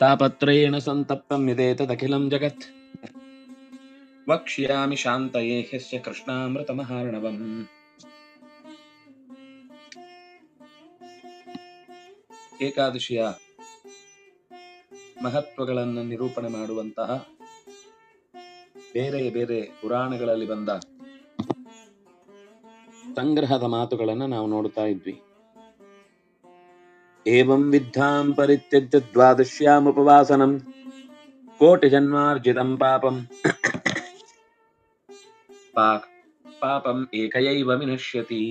तापत्रयेण सन्तप्तं यदेतदखिलं जगत् वक्ष्यामि शान्तये ह्यस्य कृष्णामृतमहार्णवम् ಏಕಾದಶಿಯ ಮಹತ್ವಗಳನ್ನು ನಿರೂಪಣೆ ಮಾಡುವಂತಹ ಬೇರೆ ಬೇರೆ ಪುರಾಣಗಳಲ್ಲಿ ಬಂದ ಸಂಗ್ರಹದ ಮಾತುಗಳನ್ನು ನಾವು ನೋಡ್ತಾ ಇದ್ವಿ ವಿದ್ಧಾಂ ಪರಿತ್ಯಜ್ಯ ಉಪವಾಸನಂ ಕೋಟಿ ಜನ್ಮಾರ್ಜಿತಂ ಪಾಪಂ ಪಾ- ಪಾಪಂ ಏಕಯೈವ ವಿನಶ್ಯತಿ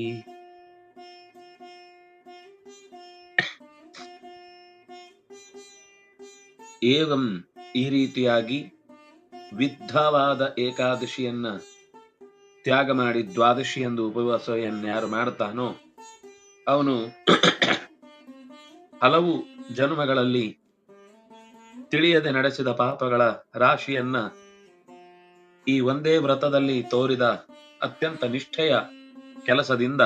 ಏವಂ ಈ ರೀತಿಯಾಗಿ ವಿದ್ಧವಾದ ಏಕಾದಶಿಯನ್ನ ತ್ಯಾಗ ಮಾಡಿ ದ್ವಾದಶಿ ಎಂದು ಉಪವಾಸವನ್ನು ಯಾರು ಮಾಡ್ತಾನೋ ಅವನು ಹಲವು ಜನ್ಮಗಳಲ್ಲಿ ತಿಳಿಯದೆ ನಡೆಸಿದ ಪಾಪಗಳ ರಾಶಿಯನ್ನ ಈ ಒಂದೇ ವ್ರತದಲ್ಲಿ ತೋರಿದ ಅತ್ಯಂತ ನಿಷ್ಠೆಯ ಕೆಲಸದಿಂದ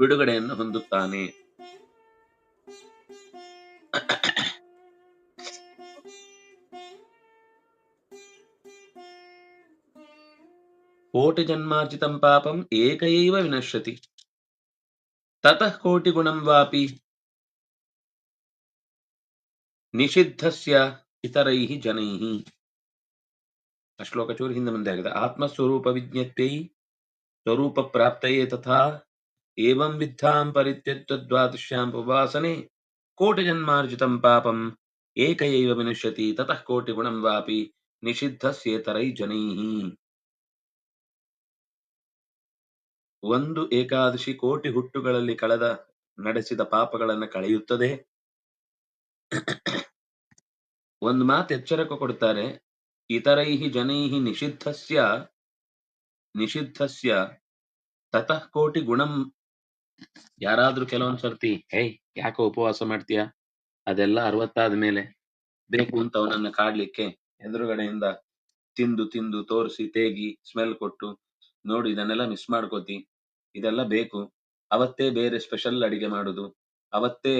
ಬಿಡುಗಡೆಯನ್ನು ಹೊಂದುತ್ತಾನೆ. ಕೋಟಿ ಜನ್ಮಾರ್ಜಿತಂ ಪಾಪಂ ಏಕೈವ ವಿನಶ್ಯತಿ ತತಃ ಕೋಟಿ ಗುಣಂ ವಾಪಿ ನಿಷಿದ್ಧಸ್ಯ ಇತರೈಃ ಜನೈಃ ಆ ಶ್ಲೋಕ ಚೂರು ಹಿಂದೆ ಮುಂದೆ ಆಗಿದೆ ಆತ್ಮಸ್ವರೂಪ ವಿಜ್ಞಪ್ತೈ ಸ್ವರೂಪ ಪ್ರಾಪ್ತಯೇ ತಥಾ ಏವಂ ವಿದ್ಧಾಂ ಪರಿತ್ಯಜ್ಯ ದ್ವಾದಶ್ಯಾಂ ಉಪವಾಸನೆ ಕೋಟಿ ಜನ್ಮಾರ್ಜಿತಂ ಪಾಪಂ ಏಕೈವ ವಿನಶ್ಯತಿ ತತಃ ಕೋಟಿ ಗುಣಂ ವಾಪಿ ನಿಷಿದ್ಧಸ್ಯೇತರೈ ಜನೈಃ ಒಂದು ಏಕಾದಶಿ ಕೋಟಿ ಹುಟ್ಟುಗಳಲ್ಲಿ ಕಳೆದ ನಡೆಸಿದ ಪಾಪಗಳನ್ನು ಕಳೆಯುತ್ತದೆ. ಒಂದು ಮಾತು ಎಚ್ಚರಿಕೆ ಕೊಡ್ತಾರೆ ಇತರೈಹಿ ಜನೈಹಿ ನಿಷಿದ್ಧಸ್ಯ ನಿಷಿದ್ಧಸ್ಯ, ತತಃ ಕೋಟಿ ಗುಣಂ. ಯಾರಾದ್ರೂ ಕೆಲವೊಂದ್ ಸರ್ತಿ, ಹೇಯ್, ಯಾಕೋ ಉಪವಾಸ ಮಾಡ್ತೀಯ? ಅದೆಲ್ಲ ಅರವತ್ತಾದ ಮೇಲೆ. ಬೇಕು ಅಂತ ಅವನನ್ನ ಕಾಡ್ಲಿಕ್ಕೆ ಎದುರುಗಡೆಯಿಂದ ತಿಂದು ತಿಂದು ತೋರಿಸಿ, ತೇಗಿ ಸ್ಮೆಲ್ ಕೊಟ್ಟು, ನೋಡಿ, ಇದನ್ನೆಲ್ಲ ಮಿಸ್ ಮಾಡ್ಕೋತಿ. ಇದೆಲ್ಲ ಬೇಕು. ಅವತ್ತೇ ಬೇರೆ ಸ್ಪೆಷಲ್ ಅಡಿಗೆ ಮಾಡುದು. ಅವತ್ತೇ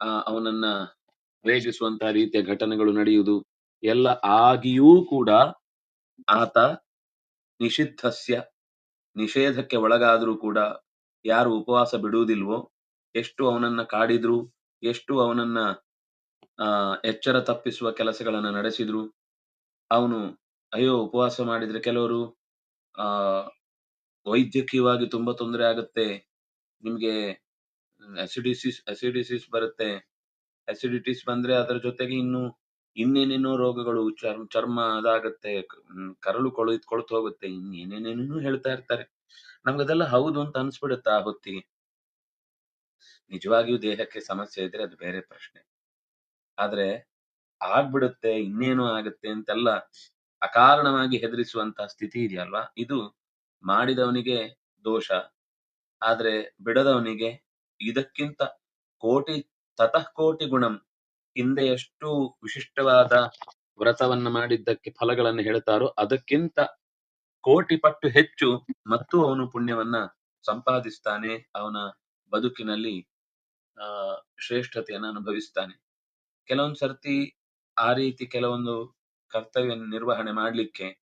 ಆ, ಅವನನ್ನ ವೇಗಿಸುವಂತ ರೀತಿಯ ಘಟನೆಗಳು ನಡೆಯುವುದು ಎಲ್ಲ ಆಗಿಯೂ ಕೂಡ ಆತ ನಿಷಿದ್ಧಸ್ಯ ನಿಷೇಧಕ್ಕೆ ಒಳಗಾದ್ರೂ ಕೂಡ ಯಾರು ಉಪವಾಸ ಬಿಡುವುದಿಲ್ವೋ ಎಷ್ಟು ಅವನನ್ನ ಕಾಡಿದ್ರು ಎಷ್ಟು ಅವನನ್ನ ಆ ಎಚ್ಚರ ತಪ್ಪಿಸುವ ಕೆಲಸಗಳನ್ನ ನಡೆಸಿದ್ರು. ಅವನು ಅಯ್ಯೋ ಉಪವಾಸ ಮಾಡಿದ್ರೆ ಕೆಲವರು ಆ ವೈದ್ಯಕೀಯವಾಗಿ ತುಂಬಾ ತೊಂದರೆ ಆಗುತ್ತೆ. ನಿಮ್ಗೆ ಅಸಿಡಿಸಿಸ್ ಅಸಿಡಿಸಿಸ್ ಬರುತ್ತೆ. ಅಸಿಡಿಟಿಸ್ ಬಂದ್ರೆ ಅದರ ಜೊತೆಗೆ ಇನ್ನು ಇನ್ನೇನೇನೋ ರೋಗಗಳು, ಚರ್ಮ ಚರ್ಮ ಅದಾಗತ್ತೆ ಕರಳು ಕೊಳೆತ್ ಕೊಳ್ತು ಹೋಗುತ್ತೆ, ಇನ್ನೇನೇನೇನೋ ಹೇಳ್ತಾ ಇರ್ತಾರೆ. ನಮ್ಗದೆಲ್ಲ ಹೌದು ಅಂತ ಅನ್ಸ್ಬಿಡುತ್ತೆ ಆ ಹೊತ್ತಿಗೆ. ನಿಜವಾಗಿಯೂ ದೇಹಕ್ಕೆ ಸಮಸ್ಯೆ ಇದ್ರೆ ಅದು ಬೇರೆ ಪ್ರಶ್ನೆ. ಆದ್ರೆ ಆಗ್ಬಿಡುತ್ತೆ, ಇನ್ನೇನೋ ಆಗುತ್ತೆ ಅಂತೆಲ್ಲ ಅಕಾರಣವಾಗಿ ಹೆದರಿಸುವಂತಹ ಸ್ಥಿತಿ ಇದೆಯಲ್ವಾ? ಇದು ಮಾಡಿದವನಿಗೆ ದೋಷ, ಆದ್ರೆ ಬಿಡದವನಿಗೆ ಇದಕ್ಕಿಂತ ಕೋಟಿ ತತಃ ಕೋಟಿ ಗುಣಂ. ಹಿಂದೆ ಎಷ್ಟು ವಿಶಿಷ್ಟವಾದ ವ್ರತವನ್ನ ಮಾಡಿದ್ದಕ್ಕೆ ಫಲಗಳನ್ನು ಹೇಳ್ತಾರೋ ಅದಕ್ಕಿಂತ ಕೋಟಿ ಪಟ್ಟು ಹೆಚ್ಚು ಮತ್ತು ಅವನು ಪುಣ್ಯವನ್ನ ಸಂಪಾದಿಸ್ತಾನೆ, ಅವನ ಬದುಕಿನಲ್ಲಿ, ಆ, ಶ್ರೇಷ್ಠತೆಯನ್ನು ಅನುಭವಿಸ್ತಾನೆ. ಕೆಲವೊಂದು ಸರ್ತಿ ಆ ರೀತಿ ಕೆಲವೊಂದು ಕರ್ತವ್ಯ ನಿರ್ವಹಣೆ ಮಾಡ್ಲಿಕ್ಕೆ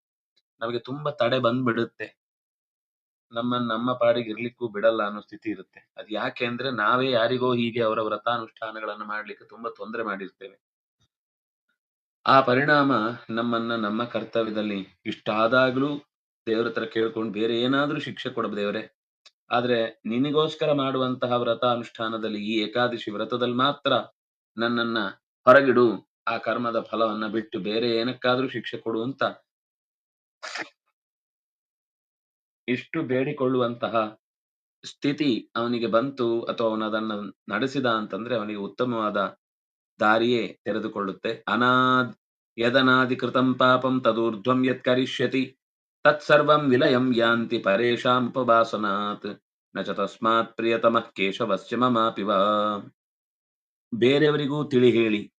ನಮಗೆ ತುಂಬಾ ತಡೆ ಬಂದ್ಬಿಡುತ್ತೆ. ನಮ್ಮ ನಮ್ಮ ಪಾಡಿಗೆ ಇರ್ಲಿಕ್ಕೂ ಬಿಡಲ್ಲ ಅನ್ನೋ ಸ್ಥಿತಿ ಇರುತ್ತೆ. ಅದ್ ಯಾಕೆ ಅಂದ್ರೆ ನಾವೇ ಯಾರಿಗೋ ಹೀಗೆ ಅವರ ವ್ರತಾನುಷ್ಠಾನಗಳನ್ನ ಮಾಡ್ಲಿಕ್ಕೆ ತುಂಬಾ ತೊಂದರೆ ಮಾಡಿರ್ತೇವೆ. ಆ ಪರಿಣಾಮ ನಮ್ಮನ್ನ, ನಮ್ಮ ಕರ್ತವ್ಯದಲ್ಲಿ ಇಷ್ಟಾದಾಗ್ಲೂ ದೇವ್ರ ಹತ್ರ ಕೇಳ್ಕೊಂಡು ಬೇರೆ ಏನಾದ್ರೂ ಶಿಕ್ಷೆ ಕೊಡಬ ದೇವ್ರೆ. ಆದ್ರೆ ನಿನಗೋಸ್ಕರ ಮಾಡುವಂತಹ ವ್ರತ ಅನುಷ್ಠಾನದಲ್ಲಿ ಈ ಏಕಾದಶಿ ವ್ರತದಲ್ಲಿ ಮಾತ್ರ ನನ್ನನ್ನ ಹೊರಗಿಡು, ಆ ಕರ್ಮದ ಫಲವನ್ನ ಬಿಟ್ಟು ಬೇರೆ ಏನಕ್ಕಾದ್ರೂ ಶಿಕ್ಷೆ ಕೊಡು ಅಂತ ಇಷ್ಟು ಬೇಡಿಕೊಳ್ಳುವಂತಹ ಸ್ಥಿತಿ ಅವನಿಗೆ ಬಂತು ಅಥವಾ ಅವನು ಅದನ್ನು ನಡೆಸಿದ ಅಂತಂದ್ರೆ ಅವನಿಗೆ ಉತ್ತಮವಾದ ದಾರಿಯೇ ತೆರೆದುಕೊಳ್ಳುತ್ತೆ. ಅನಾದ್ ಯದನಾದಿಕೃತಂ ಪಾಪಂ ತದೂರ್ಧ್ವಂ ಯತ್ ಕರಿಷ್ಯತಿ, ತತ್ಸರ್ವಂ ವಿಲಯಂ ಯಾಂತಿ ಪರೇಶಾಂ ಉಪವಾಸನಾತ್, ನ ಚ ತಸ್ಮಾತ್ ಪ್ರಿಯತಮ ಕೇಶವಸ್ಯ ಮಮಾಪಿ ಬೇರೆಯವರಿಗೂ ತಿಳಿ ಹೇಳಿ.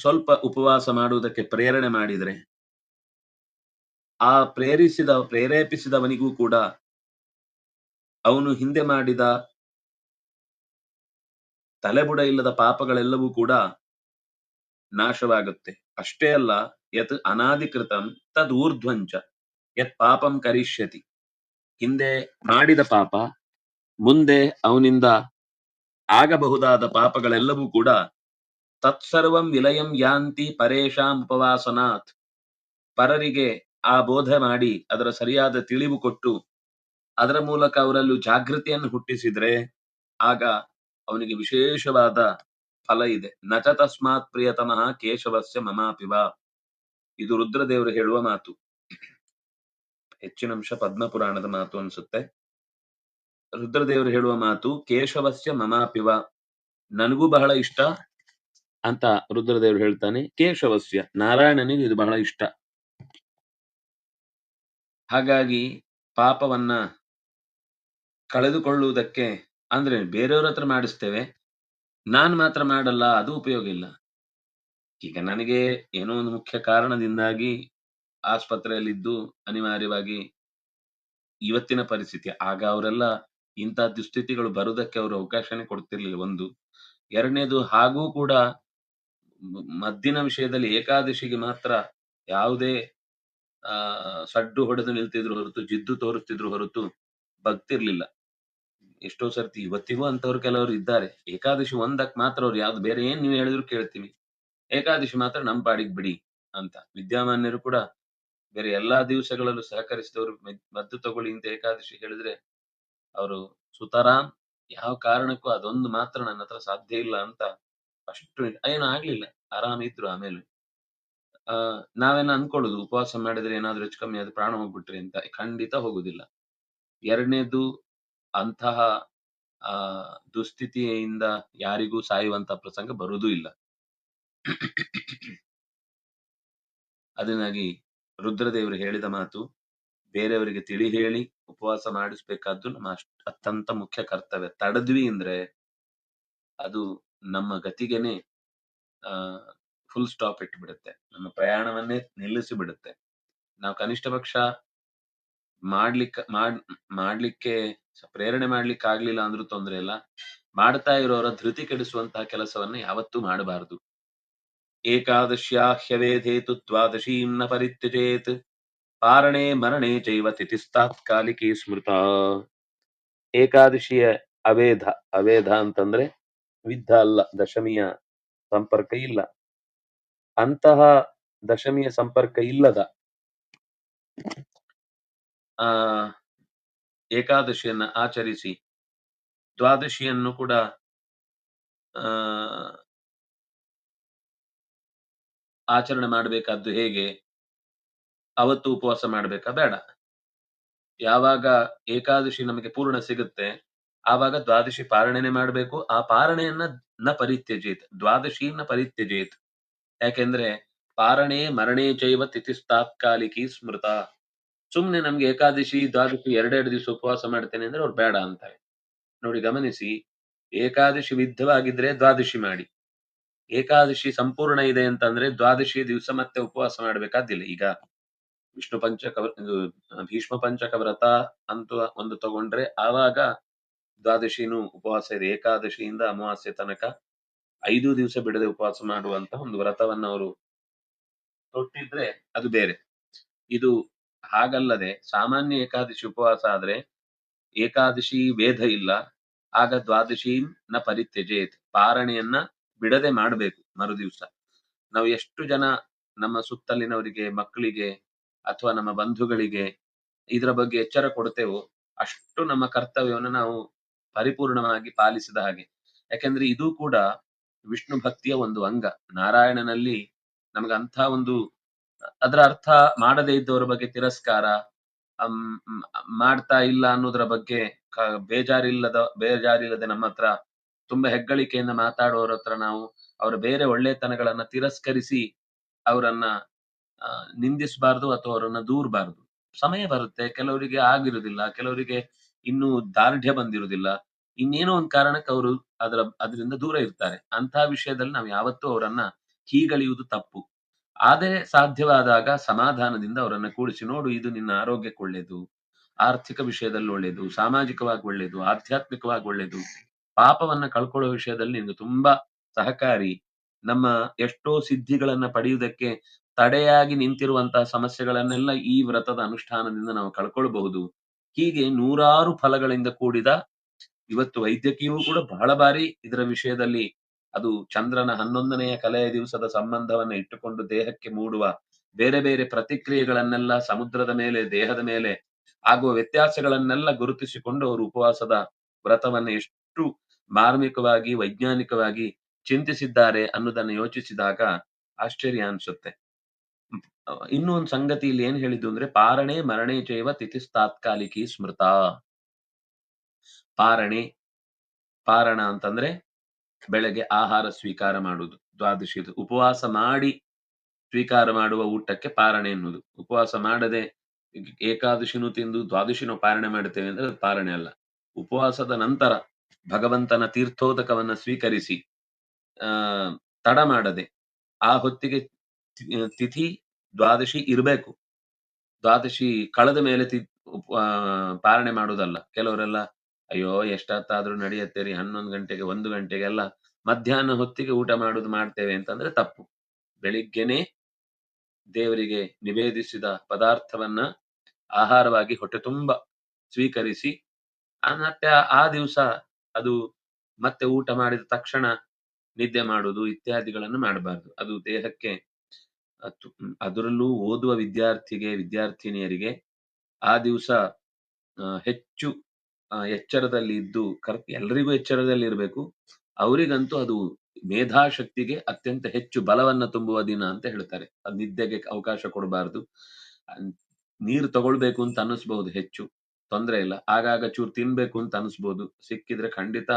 ಸ್ವಲ್ಪ ಉಪವಾಸ ಮಾಡುವುದಕ್ಕೆ ಪ್ರೇರಣೆ ಮಾಡಿದ್ರೆ ಆ ಪ್ರೇರಿಸಿದ, ಪ್ರೇರೇಪಿಸಿದವನಿಗೂ ಕೂಡ ಅವನು ಹಿಂದೆ ಮಾಡಿದ ತಲೆಬುಡ ಇಲ್ಲದ ಪಾಪಗಳೆಲ್ಲವೂ ಕೂಡ ನಾಶವಾಗುತ್ತೆ. ಅಷ್ಟೇ ಅಲ್ಲ, ಯತ್ ಅನಾಧಿಕೃತಂ ತದ್ ಊರ್ಧ್ವಂಚ, ಯತ್ ಪಾಪಂ ಕರಿಷ್ಯತಿ. ಹಿಂದೆ ಮಾಡಿದ ಪಾಪ, ಮುಂದೆ ಅವನಿಂದ ಆಗಬಹುದಾದ ಪಾಪಗಳೆಲ್ಲವೂ ಕೂಡ ತತ್ಸರ್ವಂ ವಿಲಯಂ ಯಾಂತಿ ಪರೇಶಾಂ ಉಪವಾಸನಾಥ್ ಪರರಿಗೆ ಆ ಬೋಧ ಮಾಡಿ ಅದರ ಸರಿಯಾದ ತಿಳಿವು ಕೊಟ್ಟು ಅದರ ಮೂಲಕ ಅವರಲ್ಲೂ ಜಾಗೃತಿಯನ್ನು ಹುಟ್ಟಿಸಿದ್ರೆ ಆಗ ಅವನಿಗೆ ವಿಶೇಷವಾದ ಫಲ ಇದೆ. ನಚ ತಸ್ಮಾತ್ ಪ್ರಿಯತಮಃ ಕೇಶವಸ್ಯ ಮಮಾಪಿವ. ಇದು ರುದ್ರದೇವರು ಹೇಳುವ ಮಾತು. ಹೆಚ್ಚಿನ ಅಂಶ ಪದ್ಮಪುರಾಣದ ಮಾತು ಅನ್ಸುತ್ತೆ. ರುದ್ರದೇವರು ಹೇಳುವ ಮಾತು, ಕೇಶವಸ್ಯ ಮಮಾಪಿವ. ನನಗೂ ಬಹಳ ಇಷ್ಟ ಅಂತ ರುದ್ರದೇವರು ಹೇಳ್ತಾನೆ, ಕೇಶವಸ್ಯ ನಾರಾಯಣನಿಗೆ ಇದು ಬಹಳ ಇಷ್ಟ. ಹಾಗಾಗಿ ಪಾಪವನ್ನ ಕಳೆದುಕೊಳ್ಳುವುದಕ್ಕೆ ಅಂದ್ರೆ ಬೇರೆಯವ್ರ ಹತ್ರ ಮಾಡಿಸ್ತೇವೆ, ನಾನ್ ಮಾತ್ರ ಮಾಡಲ್ಲ, ಅದು ಉಪಯೋಗ ಇಲ್ಲ. ಈಗ ನನಗೆ ಏನೋ ಒಂದು ಮುಖ್ಯ ಕಾರಣದಿಂದಾಗಿ ಆಸ್ಪತ್ರೆಯಲ್ಲಿದ್ದು ಅನಿವಾರ್ಯವಾಗಿ ಇವತ್ತಿನ ಪರಿಸ್ಥಿತಿ. ಆಗ ಅವರೆಲ್ಲ ಇಂತಹ ದುಸ್ಥಿತಿಗಳು ಬರುವುದಕ್ಕೆ ಅವರು ಅವಕಾಶನೇ ಕೊಡ್ತಿರ್ಲಿಲ್ಲ. ಒಂದು, ಎರಡನೇದು ಹಾಗೂ ಕೂಡ ಮದ್ದಿನ ವಿಷಯದಲ್ಲಿ ಏಕಾದಶಿಗೆ ಮಾತ್ರ ಯಾವುದೇ ಆ, ಸಡ್ಡು ಹೊಡೆದು ನಿಲ್ತಿದ್ರು ಹೊರತು, ಜಿದ್ದು ತೋರಿಸ್ತಿದ್ರು ಹೊರತು ಭಕ್ತಿರ್ಲಿಲ್ಲ ಎಷ್ಟೋ ಸರ್ತಿ ಇವತ್ತಿಗೂ ಅಂತವ್ರು ಕೆಲವರು ಇದ್ದಾರೆ. ಏಕಾದಶಿ ಒಂದಕ್ ಮಾತ್ರ ಅವ್ರು ಯಾವ್ದು ಬೇರೆ ಏನ್ ನೀವು ಹೇಳಿದ್ರು ಕೇಳ್ತೀವಿ. ಏಕಾದಶಿ ಮಾತ್ರ ನಮ್ ಪಾಡಿಗೆ ಬಿಡಿ ಅಂತ. ವಿದ್ಯಾಮಾನ್ಯರು ಕೂಡ ಬೇರೆ ಎಲ್ಲಾ ದಿವಸಗಳಲ್ಲೂ ಸಹಕರಿಸಿದವರು ಮದ್ದು ತಗೊಳ್ಳಿ ಅಂತ ಏಕಾದಶಿ ಹೇಳಿದ್ರೆ ಅವರು ಸುತಾರಾಮ್, ಯಾವ ಕಾರಣಕ್ಕೂ ಅದೊಂದು ಮಾತ್ರ ನನ್ನ ಹತ್ರ ಸಾಧ್ಯ ಇಲ್ಲ ಅಂತ ಅಷ್ಟು ಏನು ಆಗ್ಲಿಲ್ಲ. ಆರಾಮ ಇದ್ರು ಆಮೇಲೆ. ನಾವೇನ ಅನ್ಕೊಳ್ಳೋದು ಉಪವಾಸ ಮಾಡಿದ್ರೆ ಏನಾದ್ರೂ ಹೆಚ್ಚು ಕಮ್ಮಿ ಆದ್ರೆ ಪ್ರಾಣ ಹೋಗ್ಬಿಟ್ರಿ ಅಂತ. ಖಂಡಿತ ಹೋಗುದಿಲ್ಲ. ಎರಡನೇದು ಅಂತಹ, ಆ, ದುಸ್ಥಿತಿಯಿಂದ ಯಾರಿಗೂ ಸಾಯುವಂತ ಪ್ರಸಂಗ ಬರುವುದೂ ಇಲ್ಲ. ಅದನ್ನಾಗಿ ರುದ್ರದೇವರು ಹೇಳಿದ ಮಾತು, ಬೇರೆಯವರಿಗೆ ತಿಳಿ ಹೇಳಿ ಉಪವಾಸ ಮಾಡಿಸ್ಬೇಕಾದ್ದು ನಮ್ಮ ಅತ್ಯಂತ ಮುಖ್ಯ ಕರ್ತವ್ಯ. ತಡದ್ವಿ ಅಂದ್ರೆ ಅದು ನಮ್ಮ ಗತಿಗೆನೆ, ಆ ಫುಲ್ ಸ್ಟಾಪ್ ಇಟ್ಬಿಡುತ್ತೆ. ನಮ್ಮ ಪ್ರಯಾಣವನ್ನೇ ನಿಲ್ಲಿಸಿ ಬಿಡುತ್ತೆ ನಾವು ಕನಿಷ್ಠ ಪಕ್ಷ ಮಾಡ್ಲಿಕ್ಕೆ, ಮಾಡ್, ಮಾಡ್ಲಿಕ್ಕೆ ಪ್ರೇರಣೆ ಮಾಡ್ಲಿಕ್ಕೆ ಆಗ್ಲಿಲ್ಲ ಅಂದ್ರೂ ತೊಂದ್ರೆ ಇಲ್ಲ. ಮಾಡ್ತಾ ಇರೋರ ಧೃತಿ ಕೆಡಿಸುವಂತಹ ಕೆಲಸವನ್ನ ಯಾವತ್ತೂ ಮಾಡಬಾರದು. ಏಕಾದಶ್ಯಾಹ್ಯವೇಧೇತು ದ್ವಾದಶೀಂ ನ ಪರಿತ್ಯಜೇತ್. ಪಾರಣೆ ಮರಣೆ ಚೈವ ತಿಥಿಸ್ತಾತ್ಕಾಲಿಕಿ ಸ್ಮೃತ. ಏಕಾದಶಿಯ ಅವೇಧ ಅವೇಧ ಅಂತಂದ್ರೆ ವಿದ್ಧ ಅಲ್ಲ, ದಶಮಿಯ ಸಂಪರ್ಕ ಇಲ್ಲ. ಅಂತಹ ದಶಮಿಯ ಸಂಪರ್ಕ ಇಲ್ಲದ ಆ, ಏಕಾದಶಿಯನ್ನ ಆಚರಿಸಿ ದ್ವಾದಶಿಯನ್ನು ಕೂಡ, ಆ, ಆಚರಣೆ ಮಾಡಬೇಕಾದ್ದು ಹೇಗೆ? ಅವತ್ತು ಉಪವಾಸ ಮಾಡಬೇಕಾ? ಬೇಡ. ಯಾವಾಗ ಏಕಾದಶಿ ನಮಗೆ ಪೂರ್ಣ ಸಿಗುತ್ತೆ, ಆವಾಗ ದ್ವಾದಶಿ ಪಾರಣೆನೆ ಮಾಡಬೇಕು. ಆ ಪಾರಣೆಯನ್ನ ನ ಪರಿತ್ಯಜೇತ್, ದ್ವಾದಶಿಯನ್ನ ಪರಿತ್ಯಜೇತ್. ಯಾಕೆಂದ್ರೆ ಪಾರಣೆ ಮರಣೆ ಚೈವ ತಿಥಿಸ್ತಾತ್ಕಾಲಿಕಿ ಸ್ಮೃತ. ಸುಮ್ನೆ ನಮ್ಗೆ ಏಕಾದಶಿ, ದ್ವಾದಶಿ ಎರಡೆರಡು ದಿವಸ ಉಪವಾಸ ಮಾಡ್ತೇನೆ ಅಂದ್ರೆ ಅವ್ರು ಬೇಡ ಅಂತಾರೆ ನೋಡಿ ಗಮನಿಸಿ, ಏಕಾದಶಿ ವಿದ್ಧವಾಗಿದ್ರೆ ದ್ವಾದಶಿ ಮಾಡಿ. ಏಕಾದಶಿ ಸಂಪೂರ್ಣ ಇದೆ ಅಂತಂದ್ರೆ ದ್ವಾದಶಿ ದಿವಸ ಮತ್ತೆ ಉಪವಾಸ ಮಾಡ್ಬೇಕಾದಿಲ್ಲ ಈಗ ವಿಷ್ಣು ಪಂಚಕ ಇದು, ಭೀಷ್ಮ ಪಂಚಕ ವ್ರತ ಅಂತ ಒಂದು ತಗೊಂಡ್ರೆ ಆವಾಗ ದ್ವಾದಶಿನೂ ಉಪವಾಸ ಇದೆ. ಏಕಾದಶಿಯಿಂದ ಅಮಾವಾಸ್ಯೆ ತನಕ ಐದು ದಿವಸ ಬಿಡದೆ ಉಪವಾಸ ಮಾಡುವಂತ ಒಂದು ವ್ರತವನ್ನ ಅವರು ತೊಟ್ಟಿದ್ರೆ ಅದು ಬೇರೆ. ಇದು ಹಾಗಲ್ಲದೆ ಸಾಮಾನ್ಯ ಏಕಾದಶಿ ಉಪವಾಸ ಆದ್ರೆ ಏಕಾದಶಿ ವೇದ ಇಲ್ಲ, ಆಗ ದ್ವಾದಶಿ ನ ಪರಿತ್ಯಜೇತ್, ಪಾರಣೆಯನ್ನ ಬಿಡದೆ ಮಾಡಬೇಕು ಮರುದಿವ್ಸ. ನಾವು ಎಷ್ಟು ಜನ ನಮ್ಮ ಸುತ್ತಲಿನವರಿಗೆ, ಮಕ್ಕಳಿಗೆ ಅಥವಾ ನಮ್ಮ ಬಂಧುಗಳಿಗೆ ಇದರ ಬಗ್ಗೆ ಎಚ್ಚರ ಕೊಡ್ತೇವೋ ಅಷ್ಟು ನಮ್ಮ ಕರ್ತವ್ಯವನ್ನು ನಾವು ಪರಿಪೂರ್ಣವಾಗಿ ಪಾಲಿಸಿದ ಹಾಗೆ. ಯಾಕೆಂದ್ರೆ ಇದು ಕೂಡ ವಿಷ್ಣು ಭಕ್ತಿಯ ಒಂದು ಅಂಗ. ನಾರಾಯಣನಲ್ಲಿ ನಮ್ಗೆ ಅಂಥ ಒಂದು, ಅದರ ಅರ್ಥ ಮಾಡದೇ ಇದ್ದವರ ಬಗ್ಗೆ ತಿರಸ್ಕಾರ ಮಾಡ್ತಾ ಇಲ್ಲ ಅನ್ನೋದರ ಬಗ್ಗೆ ಬೇಜಾರಿಲ್ಲದ, ಬೇಜಾರಿಲ್ಲದೆ ನಮ್ಮ ಹತ್ರ ತುಂಬಾ ಹೆಗ್ಗಳಿಕೆಯಿಂದ ಮಾತಾಡೋರ ಹತ್ರ ನಾವು ಅವರ ಬೇರೆ ಒಳ್ಳೆತನಗಳನ್ನ ತಿರಸ್ಕರಿಸಿ ಅವರನ್ನ ನಿಂದಿಸಬಾರ್ದು ಅಥವಾ ಅವರನ್ನ ದೂರಬಾರ್ದು. ಸಮಯ ಬರುತ್ತೆ, ಕೆಲವರಿಗೆ ಆಗಿರುವುದಿಲ್ಲ ಕೆಲವರಿಗೆ ಇನ್ನೂ ದಾರ್ಢ್ಯ ಬಂದಿರುವುದಿಲ್ಲ ಇನ್ನೇನೋ ಒಂದು ಕಾರಣಕ್ಕೆ ಅವರು ಅದರ, ಅದರಿಂದ ದೂರ ಇರ್ತಾರೆ. ಅಂತಹ ವಿಷಯದಲ್ಲಿ ನಾವು ಯಾವತ್ತೂ ಅವರನ್ನ ಹೀಗಳೆಯುವುದು ತಪ್ಪು. ಆದರೆ ಸಾಧ್ಯವಾದಾಗ ಸಮಾಧಾನದಿಂದ ಅವರನ್ನ ಕೂಡಿಸಿ, ನೋಡು, ಇದು ನಿನ್ನ ಆರೋಗ್ಯಕ್ಕೆ ಒಳ್ಳೇದು, ಆರ್ಥಿಕ ವಿಷಯದಲ್ಲಿ ಒಳ್ಳೇದು, ಸಾಮಾಜಿಕವಾಗಿ ಒಳ್ಳೇದು, ಆಧ್ಯಾತ್ಮಿಕವಾಗಿ ಒಳ್ಳೇದು. ಪಾಪವನ್ನ ಕಳ್ಕೊಳ್ಳೋ ವಿಷಯದಲ್ಲಿ ನಿಮಗೆ ತುಂಬಾ ಸಹಕಾರಿ. ನಮ್ಮ ಎಷ್ಟೋ ಸಿದ್ಧಿಗಳನ್ನ ಪಡೆಯುವುದಕ್ಕೆ ತಡೆಯಾಗಿ ನಿಂತಿರುವಂತಹ ಸಮಸ್ಯೆಗಳನ್ನೆಲ್ಲ ಈ ವ್ರತದ ಅನುಷ್ಠಾನದಿಂದ ನಾವು ಕಳ್ಕೊಳ್ಬಹುದು. ಹೀಗೆ ನೂರಾರು ಫಲಗಳಿಂದ ಕೂಡಿದ ಇವತ್ತು ವೈದ್ಯಕೀಯವೂ ಕೂಡ ಬಹಳ ಬಾರಿ ಇದರ ವಿಷಯದಲ್ಲಿ ಅದು ಚಂದ್ರನ ಹನ್ನೊಂದನೆಯ ಕಲೆಯ ದಿವಸದ ಸಂಬಂಧವನ್ನು ಇಟ್ಟುಕೊಂಡು ದೇಹಕ್ಕೆ ಮೂಡುವ ಬೇರೆ ಬೇರೆ ಪ್ರತಿಕ್ರಿಯೆಗಳನ್ನೆಲ್ಲ ಸಮುದ್ರದ ಮೇಲೆ, ದೇಹದ ಮೇಲೆ ಆಗುವ ವ್ಯತ್ಯಾಸಗಳನ್ನೆಲ್ಲ ಗುರುತಿಸಿಕೊಂಡು ಅವರು ಉಪವಾಸದ ವ್ರತವನ್ನು ಎಷ್ಟು ಮಾರ್ಮಿಕವಾಗಿ, ವೈಜ್ಞಾನಿಕವಾಗಿ ಚಿಂತಿಸಿದ್ದಾರೆ ಅನ್ನೋದನ್ನು ಯೋಚಿಸಿದಾಗ ಆಶ್ಚರ್ಯ ಅನ್ಸುತ್ತೆ. ಇನ್ನೊಂದು ಸಂಗತಿ ಇಲ್ಲಿ ಏನ್ ಹೇಳಿದ್ದು ಅಂದ್ರೆ, ಪಾರಣೆ ಮರಣೆ ಜೈವ ತಿಥಿಸ್ತಾತ್ಕಾಲಿಕಿ ಸ್ಮೃತ. ಪಾರಣೆ, ಪಾರಣ ಅಂತಂದ್ರೆ ಬೆಳಗ್ಗೆ ಆಹಾರ ಸ್ವೀಕಾರ ಮಾಡುವುದು. ದ್ವಾದಶಿ ಉಪವಾಸ ಮಾಡಿ ಸ್ವೀಕಾರ ಮಾಡುವ ಊಟಕ್ಕೆ ಪಾರಣೆ ಎನ್ನುವುದು. ಉಪವಾಸ ಮಾಡದೆ ಏಕಾದಶಿನೂ ತಿಂದು ದ್ವಾದಶಿನೂ ಪಾರಣೆ ಮಾಡುತ್ತೇವೆ ಅಂದ್ರೆ ಅದು ಪಾರಣೆ ಅಲ್ಲ. ಉಪವಾಸದ ನಂತರ ಭಗವಂತನ ತೀರ್ಥೋದಕವನ್ನ ಸ್ವೀಕರಿಸಿ, ಆ, ತಡ ಮಾಡದೆ ಆ ಹೊತ್ತಿಗೆ ತಿಥಿ ದ್ವಾದಶಿ ಇರಬೇಕು. ದ್ವಾದಶಿ ಕಳೆದ ಮೇಲೆ ತಿ ಪಾರಣೆ ಮಾಡುವುದಲ್ಲ. ಕೆಲವರೆಲ್ಲ ಅಯ್ಯೋ, ಎಷ್ಟೊತ್ತಾದ್ರೂ ನಡೆಯುತ್ತೇರಿ? ಹನ್ನೊಂದು ಗಂಟೆಗೆ, ಒಂದು ಗಂಟೆಗೆಲ್ಲ ಮಧ್ಯಾಹ್ನ ಹೊತ್ತಿಗೆ ಊಟ ಮಾಡುದು ಮಾಡ್ತೇವೆ ಅಂತಂದ್ರೆ ತಪ್ಪು. ಬೆಳಿಗ್ಗೆನೆ ದೇವರಿಗೆ ನಿವೇದಿಸಿದ ಪದಾರ್ಥವನ್ನ ಆಹಾರವಾಗಿ ಹೊಟ್ಟೆ ತುಂಬ ಸ್ವೀಕರಿಸಿ ಮತ್ತೆ ಆ ದಿವಸ ಅದು ಮತ್ತೆ ಊಟ ಮಾಡಿದ ತಕ್ಷಣ ನಿದ್ದೆ ಮಾಡುವುದು ಇತ್ಯಾದಿಗಳನ್ನು ಮಾಡಬಾರದು. ಅದು ದೇಹಕ್ಕೆ ಅದರಲ್ಲೂ ಓದುವ ವಿದ್ಯಾರ್ಥಿಗೆ, ವಿದ್ಯಾರ್ಥಿನಿಯರಿಗೆ ಆ ದಿವಸ ಹೆಚ್ಚು ಆ, ಎಚ್ಚರದಲ್ಲಿ ಇದ್ದು ಕರ್ ಎಚ್ಚರದಲ್ಲಿ ಇರಬೇಕು. ಅವರಿಗಂತೂ ಅದು ಮೇಧಾಶಕ್ತಿಗೆ ಅತ್ಯಂತ ಹೆಚ್ಚು ಬಲವನ್ನ ತುಂಬುವ ದಿನ ಅಂತ ಹೇಳ್ತಾರೆ. ಅದು ನಿದ್ದೆಗೆ ಅವಕಾಶ ಕೊಡಬಾರದು. ನೀರು ತಗೊಳ್ಬೇಕು ಅಂತ ಅನ್ನಿಸ್ಬಹುದು ಹೆಚ್ಚು. ತೊಂದರೆ ಇಲ್ಲ. ಆಗಾಗ ಚೂರು ತಿನ್ಬೇಕು ಅಂತ ಅನಿಸ್ಬೋದು ಸಿಕ್ಕಿದ್ರೆ ಖಂಡಿತ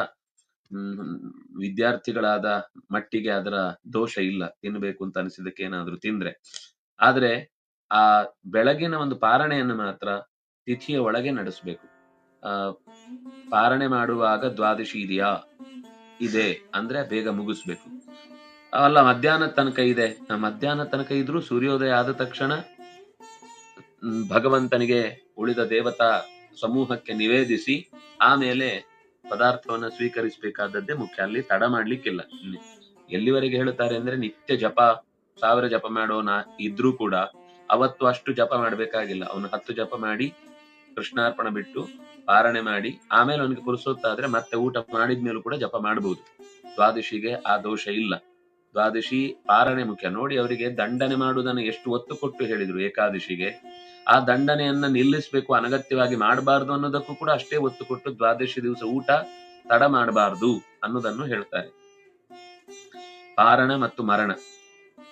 ವಿದ್ಯಾರ್ಥಿಗಳಾದ ಮಟ್ಟಿಗೆ ಅದರ ದೋಷ ಇಲ್ಲ. ತಿನ್ಬೇಕು ಅಂತ ಅನಿಸಿದಕ್ಕೆ ಏನಾದ್ರೂ ತಿಂದ್ರೆ. ಆದ್ರೆ ಆ ಬೆಳಗಿನ ಒಂದು ಪಾರಣೆಯನ್ನು ಮಾತ್ರ ತಿಥಿಯ ಒಳಗೆ ನಡೆಸಬೇಕು. ಪಾರಣೆ ಮಾಡುವಾಗ ದ್ವಾದಶಿ ಇದೆಯಾ? ಇದೆ. ಅಂದ್ರೆ ಬೇಗ ಮುಗಿಸ್ಬೇಕು. ಅಲ್ಲ, ಮಧ್ಯಾಹ್ನ ತನಕ ಇದೆ. ಮಧ್ಯಾಹ್ನ ತನಕ ಇದ್ರೂ ಸೂರ್ಯೋದಯ ಆದ ತಕ್ಷಣ ಭಗವಂತನಿಗೆ ಉಳಿದ ದೇವತಾ ಸಮೂಹಕ್ಕೆ ನಿವೇದಿಸಿ, ಆಮೇಲೆ ಪದಾರ್ಥವನ್ನ ಸ್ವೀಕರಿಸಬೇಕಾದದ್ದೇ ಮುಖ್ಯ. ಅಲ್ಲಿ ತಡ ಮಾಡ್ಲಿಕ್ಕಿಲ್ಲ. ಎಲ್ಲಿವರೆಗೆ ಹೇಳುತ್ತಾರೆ ಅಂದ್ರೆ, ನಿತ್ಯ ಜಪ, ಸಾವಿರ ಜಪ ಮಾಡೋನ ಇದ್ರೂ ಕೂಡ ಅವತ್ತು ಅಷ್ಟು ಜಪ ಮಾಡ್ಬೇಕಾಗಿಲ್ಲ. ಅವನು ಹತ್ತು ಜಪ ಮಾಡಿ ಕೃಷ್ಣಾರ್ಪಣ ಬಿಟ್ಟು ಪಾರಣೆ ಮಾಡಿ, ಆಮೇಲೆ ಅವನಿಗೆ ಪುರುಸೊತ್ತಾದ್ರೆ ಮತ್ತೆ ಊಟ ಮಾಡಿದ್ಮೇಲೂ ಕೂಡ ಜಪ ಮಾಡಬಹುದು ದ್ವಾದಶಿಗೆ ಆ ದೋಷ ಇಲ್ಲ. ದ್ವಾದಶಿ ಪಾರಣೆ ಮುಖ್ಯ. ನೋಡಿ ಅವರಿಗೆ ದಂಡನೆ ಮಾಡುವುದನ್ನು ಎಷ್ಟು ಒತ್ತು ಕೊಟ್ಟು ಹೇಳಿದ್ರು ಏಕಾದಶಿಗೆ. ಆ ದಂಡನೆಯನ್ನ ನಿಲ್ಲಿಸಬೇಕು, ಅನಗತ್ಯವಾಗಿ ಮಾಡಬಾರ್ದು ಅನ್ನೋದಕ್ಕೂ ಕೂಡ ಅಷ್ಟೇ ಒತ್ತು ಕೊಟ್ಟು ದ್ವಾದಶಿ ದಿವಸ ಊಟ ತಡ ಮಾಡಬಾರ್ದು ಅನ್ನೋದನ್ನು ಹೇಳ್ತಾರೆ. ಪಾರಣ ಮತ್ತು ಮರಣ.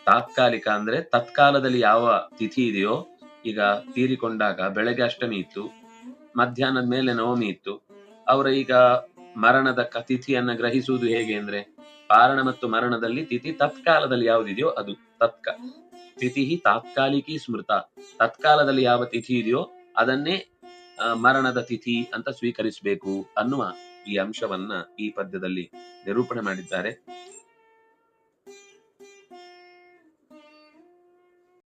ತಾತ್ಕಾಲಿಕ ಅಂದ್ರೆ ತತ್ಕಾಲದಲ್ಲಿ ಯಾವ ತಿಥಿ ಇದೆಯೋ ಈಗ ತೀರಿಕೊಂಡಾಗ ಬೆಳಗ್ಗೆ ಅಷ್ಟಮಿ ಇತ್ತು, ಮಧ್ಯಾಹ್ನದ ಮೇಲೆ ನವಮಿ ಇತ್ತು. ಅವರ ಈಗ ಮರಣದ ತಿಥಿಯನ್ನ ಗ್ರಹಿಸುವುದು ಹೇಗೆ ಅಂದ್ರೆ, ಪಾರಣ ಮತ್ತು ಮರಣದಲ್ಲಿ ತಿಥಿ ತತ್ಕಾಲದಲ್ಲಿ ಯಾವುದಿದೆಯೋ ಅದು ತತ್ಕ. ತಿಥಿ ತಾತ್ಕಾಲಿಕಿ ಸ್ಮೃತ. ತತ್ಕಾಲದಲ್ಲಿ ಯಾವ ತಿಥಿ ಇದೆಯೋ ಅದನ್ನೇ ಮರಣದ ತಿಥಿ ಅಂತ ಸ್ವೀಕರಿಸಬೇಕು ಅನ್ನುವ ಈ ಅಂಶವನ್ನ ಈ ಪದ್ಯದಲ್ಲಿ ನಿರೂಪಣೆ ಮಾಡಿದ್ದಾರೆ.